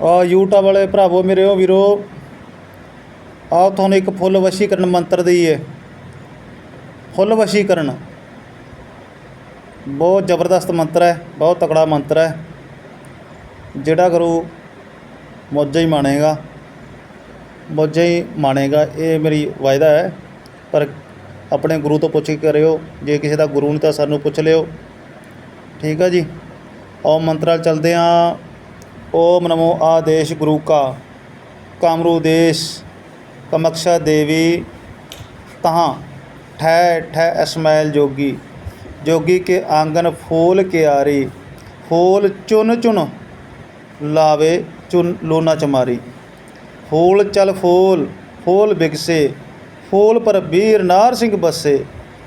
ਆ YouTube ਵਾਲੇ ਭਰਾਵੋ, ਮੇਰੇ ਉਹ ਵੀਰੋ, ਆ ਤੁਹਾਨੂੰ ਇੱਕ ਫੁੱਲ ਵਸ਼ੀਕਰਨ ਮੰਤਰ ਦੀ ਫੁੱਲ ਵਸ਼ੀਕਰਨ। ਬਹੁਤ ਜ਼ਬਰਦਸਤ ਮੰਤਰ ਹੈ, ਬਹੁਤ ਤਕੜਾ ਮੰਤਰ ਹੈ। ਜਿਹੜਾ ਗੁਰੂ ਮੌਜਾ ਹੀ ਮਾਣੇਗਾ, ਮੌਜਾ ਹੀ ਮਾਣੇਗਾ, ਇਹ ਮੇਰੀ ਵਾਅਦਾ ਹੈ। ਪਰ ਆਪਣੇ ਗੁਰੂ ਤੋਂ ਪੁੱਛ ਕੇ ਕਰਿਓ, ਜੇ ਕਿਸੇ ਦਾ ਗੁਰੂ ਨਹੀਂ ਤਾਂ ਸਾਨੂੰ ਪੁੱਛ ਲਿਓ। ਠੀਕ ਆ ਜੀ? ਔ ਮੰਤਰਾਲ ਚਲਦੇ ਆ। ਓਮ ਨਮੋ ਆਦੇਸ਼ ਗੁਰੂ ਕਾ ਕਾਮਰੂ ਦੇਸ਼ ਕਮਕਸ਼ਾ ਦੇਵੀ ਤਹਾਂ ਠੈ ਠੈ ਅਸਮੈਲ ਜੋਗੀ ਜੋਗੀ ਕੇ ਆਂਗਨ ਫੂਲ ਕਿਆਰੀ ਫੂਲ ਚੁਨ ਚੁਨ ਲਾਵੇ ਚੁਨ ਲੋਨਾ ਚਮਾਰੀ ਫੂਲ ਚਲ ਫੂਲ ਫੂਲ ਬਿਗਸੇ ਫੂਲ ਪਰ ਵੀਰ ਨਾਰ ਸਿੰਘ ਬਸੇ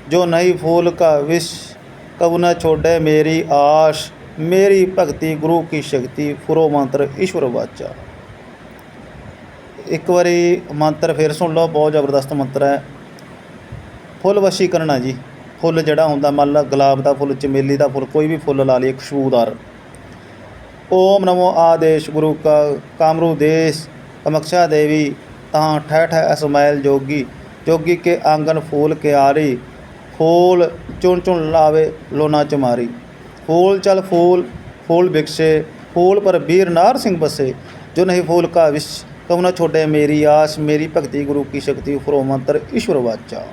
ਜੋ ਨਹੀਂ ਫੂਲ ਕਾ ਵਿਸ਼ ਕਬੂ ਨਾ ਛੋੜੇ ਮੇਰੀ ਆਸ਼ ਮੇਰੀ ਭਗਤੀ ਗੁਰੂ ਕੀ ਸ਼ਕਤੀ ਫੁਰੋ ਮੰਤਰ ਈਸ਼ਵਰ ਵਾਚਾ। ਇੱਕ ਵਾਰੀ ਮੰਤਰ ਫਿਰ ਸੁਣ ਲਓ, ਬਹੁਤ ਜ਼ਬਰਦਸਤ ਮੰਤਰ ਹੈ। ਫੁੱਲ ਵਸ਼ੀਕਰਨ ਆ ਜੀ, ਫੁੱਲ ਜਿਹੜਾ ਹੁੰਦਾ ਮੰਨ ਲਾ ਗੁਲਾਬ ਦਾ ਫੁੱਲ, ਚਮੇਲੀ ਦਾ ਫੁੱਲ, ਕੋਈ ਵੀ ਫੁੱਲ ਲਾ ਲਈਏ, ਖੁਸ਼ਬੂਦਾਰ। ਓਮ ਨਮੋ ਆਦੇਸ਼ ਗੁਰੂ ਕਾ ਕਾਮਰੂ ਦੇਸ਼ ਕਮਕਸ਼ਾ ਦੇਵੀ, ਤਾਂ ਠਹਿ ਠਹਿ ਅਸਮੈਲ ਜੋਗੀ ਜੋਗੀ ਕੇ ਆਂਗਨ ਫੂਲ ਕੇ ਆਰੀ, ਫੂਲ ਚੁਣ ਚੁਣ ਲਾਵੇ ਲੋਨਾ ਚਮਾਰੀ ਫੂਲ ਚਲ ਫੂਲ ਫੂਲ ਬਿਕਸੇ ਫੂਲ ਪਰ ਵੀਰ ਨਾਰ ਸਿੰਘ ਬਸੇ। ਜੋ ਨਹੀਂ ਫੂਲ ਕਾ ਵਿਸ਼ ਕਉ ਨਾ ਛੋਟੇ ਮੇਰੀ ਆਸ, ਮੇਰੀ ਭਗਤੀ ਗੁਰੂ ਕੀ ਸ਼ਕਤੀ ਫਰੋ ਮੰਤਰ ਈਸ਼ਵਰ ਵਾਚਾ।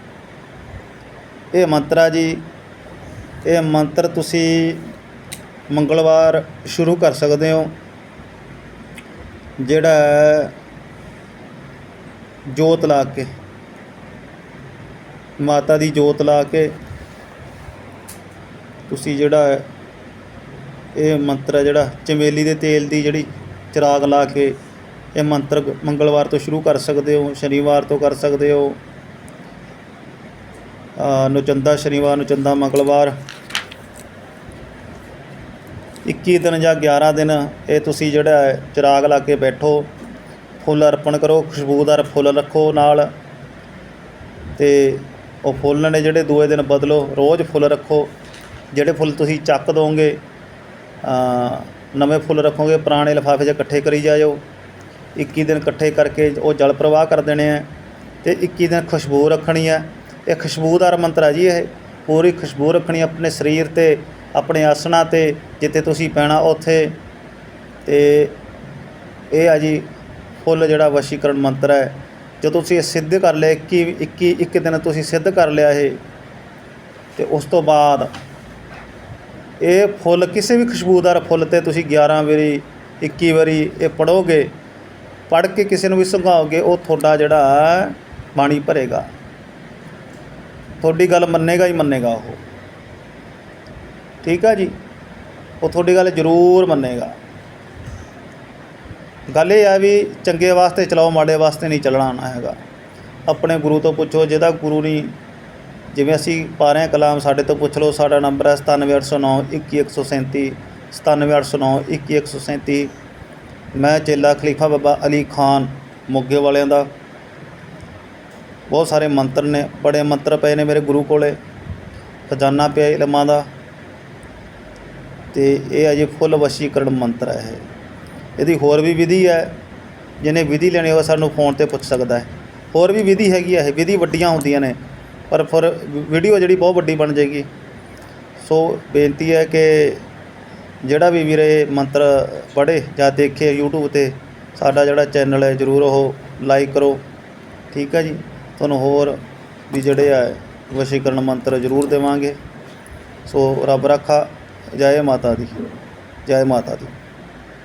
ਇਹ ਮੰਤਰਾ ਜੀ, ਇਹ ਮੰਤਰ ਤੁਸੀਂ ਮੰਗਲਵਾਰ ਸ਼ੁਰੂ ਕਰ ਸਕਦੇ ਹੋ। ਜਿਹੜਾ ਜੋਤ ਲਾ ਕੇ, ਮਾਤਾ ਦੀ ਜੋਤ ਲਾ ਕੇ, ਤੁਸੀਂ ਜਿਹੜਾ ਇਹ ਮੰਤਰ ਹੈ ਜਿਹੜਾ ਚਮੇਲੀ ਦੇ ਤੇਲ ਦੀ ਜਿਹੜੀ ਚਿਰਾਗ ਲਾ ਕੇ ਇਹ ਮੰਤਰ ਮੰਗਲਵਾਰ ਤੋਂ ਸ਼ੁਰੂ ਕਰ ਸਕਦੇ ਹੋ, ਸ਼ਨੀਵਾਰ ਤੋਂ ਕਰ ਸਕਦੇ ਹੋ। ਨੁਚੰਦਾ ਸ਼ਨੀਵਾਰ, ਨੁਚੰਦਾ ਮੰਗਲਵਾਰ। 21 ਦਿਨ ਜਾਂ 11 ਦਿਨ ਇਹ ਤੁਸੀਂ ਜਿਹੜਾ ਹੈ ਚਿਰਾਗ ਲਾ ਕੇ ਬੈਠੋ, ਫੁੱਲ ਅਰਪਣ ਕਰੋ, ਖੁਸ਼ਬੂਦਾਰ ਫੁੱਲ ਰੱਖੋ ਨਾਲ। ਤੇ ਉਹ ਫੁੱਲ ਨੇ ਜਿਹੜੇ ਦੂਏ ਦਿਨ ਬਦਲੋ, ਰੋਜ਼ ਫੁੱਲ ਰੱਖੋ। ਜਿਹੜੇ ਫੁੱਲ ਤੁਸੀਂ ਚੱਕ ਦੋਗੇ ਨਵੇਂ ਫੁੱਲ ਰੱਖੋਗੇ, ਪੁਰਾਣੇ ਲਿਫਾਫੇ 'ਚ ਇਕੱਠੇ ਕਰੀ ਜਾਇਓ 21 ਦਿਨ ਇਕੱਠੇ ਕਰਕੇ ਉਹ ਜਲ ਪ੍ਰਵਾਹ ਕਰ ਦੇਣੇ ਆ ਤੇ 21 ਦਿਨ ਖੁਸ਼ਬੂ ਰੱਖਣੀ ਆ। ਇਹ ਖੁਸ਼ਬੂਦਾਰ ਮੰਤਰ ਆ ਜੀ ਇਹ। ਪੂਰੀ ਖੁਸ਼ਬੂ ਰੱਖਣੀ ਆਪਣੇ ਸਰੀਰ ਤੇ, ਆਪਣੇ ਆਸਣਾ ਤੇ, ਜਿੱਥੇ ਤੁਸੀਂ ਪੈਣਾ ਉੱਥੇ। ਤੇ ਇਹ ਆ ਜੀ ਫੁੱਲ ਜਿਹੜਾ ਵਸ਼ੀਕਰਨ ਮੰਤਰ ਹੈ। ਜਦੋਂ ਤੁਸੀਂ ਇਹ ਸਿੱਧ ਕਰ ਲਿਆ 21 21 ਇੱਕ ਦਿਨ ਤੁਸੀਂ ਸਿੱਧ ਕਰ ਲਿਆ ਇਹ। ਤੇ ਉਸ ਤੋਂ ਬਾਅਦ ਇਹ ਫੁੱਲ ਕਿਸੇ ਵੀ ਖੁਸ਼ਬੂਦਾਰ ਫੁੱਲ ਤੇ ਤੁਸੀਂ 11 ਵਾਰੀ 21 ਵਾਰੀ ਇਹ ਪੜੋਗੇ ਪੜ ਕੇ ਕਿਸੇ ਨੂੰ ਵੀ ਸੰਘਾਓਗੇ ਉਹ ਤੁਹਾਡਾ ਜਿਹੜਾ ਬਾਣੀ ਭਰੇਗਾ। ਤੁਹਾਡੀ ਗੱਲ ਮੰਨੇਗਾ ਹੀ ਮੰਨੇਗਾ ਉਹ। ਠੀਕ ਆ ਜੀ? ਉਹ ਤੁਹਾਡੀ ਗੱਲ ਜ਼ਰੂਰ ਮੰਨੇਗਾ। ਗੱਲ ਇਹ ਆ ਵੀ ਚੰਗੇ ਵਾਸਤੇ ਚਲਾਓ, ਮਾੜੇ ਵਾਸਤੇ ਨਹੀਂ ਚੱਲਣਾ ਨਾ ਹੈਗਾ। ਆਪਣੇ ਗੁਰੂ ਤੋਂ ਪੁੱਛੋ, ਜਿਹਦਾ ਗੁਰੂ ਨਹੀਂ ਜਿਵੇਂ ਅਸੀਂ ਪਾ ਰਹੇ ਹਾਂ ਕਲਾਮ, ਸਾਡੇ ਤੋਂ ਪੁੱਛ ਲਓ, ਸਾਡਾ ਨੰਬਰ ਹੈ 97809 21137 97809 21137 ਮੈਂ ਚੇਲਾ ਖਲੀਫਾ ਬਾਬਾ ਅਲੀ ਖਾਨ, ਮੋਗੇ ਵਾਲਿਆਂ ਦਾ। ਬਹੁਤ ਸਾਰੇ ਮੰਤਰ ਨੇ, ਬੜੇ ਮੰਤਰ ਪਏ ਨੇ ਮੇਰੇ ਗੁਰੂ ਕੋਲੇ, ਖਜ਼ਾਨਾ ਪਿਆ ਇਲਮਾਂ ਦਾ। ਤੇ ਇਹ ਅਜੇ ਫੁੱਲ ਵਸ਼ੀਕਰਨ ਮੰਤਰ ਹੈ ਇਹ। ਇਹਦੀ ਹੋਰ ਵੀ ਵਿਧੀ ਹੈ, ਜਿਹਨੇ ਵਿਧੀ ਲੈਣੀ ਹੋਵੇ ਸਾਨੂੰ ਫੋਨ ਤੇ ਪੁੱਛ ਸਕਦਾ ਹੈ। ਹੋਰ ਵੀ ਵਿਧੀ ਹੈਗੀ ਹੈ ਇਹ, ਵਿਧੀ ਵੱਡੀਆਂ ਹੁੰਦੀਆਂ ਨੇ। ਪਰ ਫਿਰ ਵੀਡੀਓ ਜਿਹੜੀ ਬਹੁਤ ਵੱਡੀ ਬਣ ਜਾਏਗੀ। ਸੋ ਬੇਨਤੀ ਹੈ ਕਿ ਜਿਹੜਾ ਵੀ ਵੀਰੇ ਮੰਤਰ ਪੜ੍ਹੇ ਜਾਂ ਦੇਖੇ YouTube ਤੇ, ਸਾਡਾ ਜਿਹੜਾ ਚੈਨਲ ਹੈ, ਜਰੂਰ ਉਹ ਲਾਈਕ ਕਰੋ। ਠੀਕ ਹੈ ਜੀ? ਤੁਹਾਨੂੰ ਹੋਰ ਵੀ ਜਿਹੜੇ ਆ ਵਸ਼ੀਕਰਨ ਮੰਤਰ ਜਰੂਰ ਦੇਵਾਂਗੇ। ਸੋ ਰੱਬ ਰੱਖਾ। ਜੈ ਮਾਤਾ ਦੀ। ਜੈ ਮਾਤਾ ਦੀ।